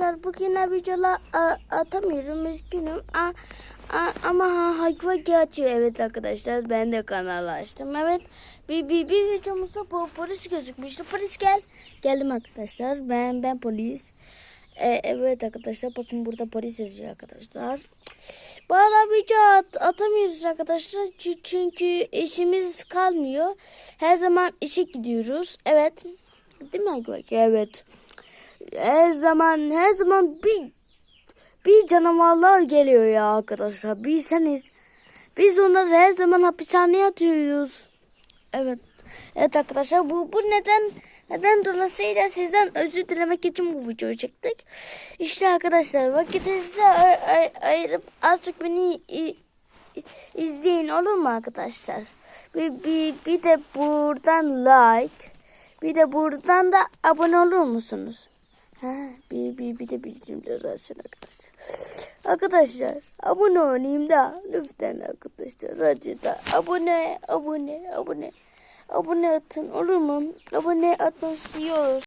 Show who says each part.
Speaker 1: arkadaşlar bugün videolar atamıyorum üzgünüm. A- a- ama ha Hagwagi atıyor evet arkadaşlar ben de kanal açtım. Evet bir, bir, bir videomuzda bu polis gözükmüştü. Polis gel. Geldim arkadaşlar ben ben polis. E, evet arkadaşlar bakın burada polis yazıyor arkadaşlar. Bu ara video at- atamıyoruz arkadaşlar. Çü- çünkü işimiz kalmıyor. Her zaman işe gidiyoruz. Evet değil mi Hagwagi evet her zaman her zaman bir bir canavarlar geliyor ya arkadaşlar. Bilseniz biz onları her zaman hapishaneye atıyoruz. Evet. Evet arkadaşlar bu bu neden neden dolayısıyla sizden özür dilemek için bu videoyu çektik. İşte arkadaşlar vakitinizi ay- ay- ayırıp azıcık beni izleyin olur mu arkadaşlar? Bir, bir, bir de buradan like bir de buradan da abone olur musunuz? Ha, bir, bir, bir de bildirimleri açın arkadaşlar. Arkadaşlar abone olayım da lütfen arkadaşlar hadi da abone abone abone abone atın olur mu? Abone atın olur.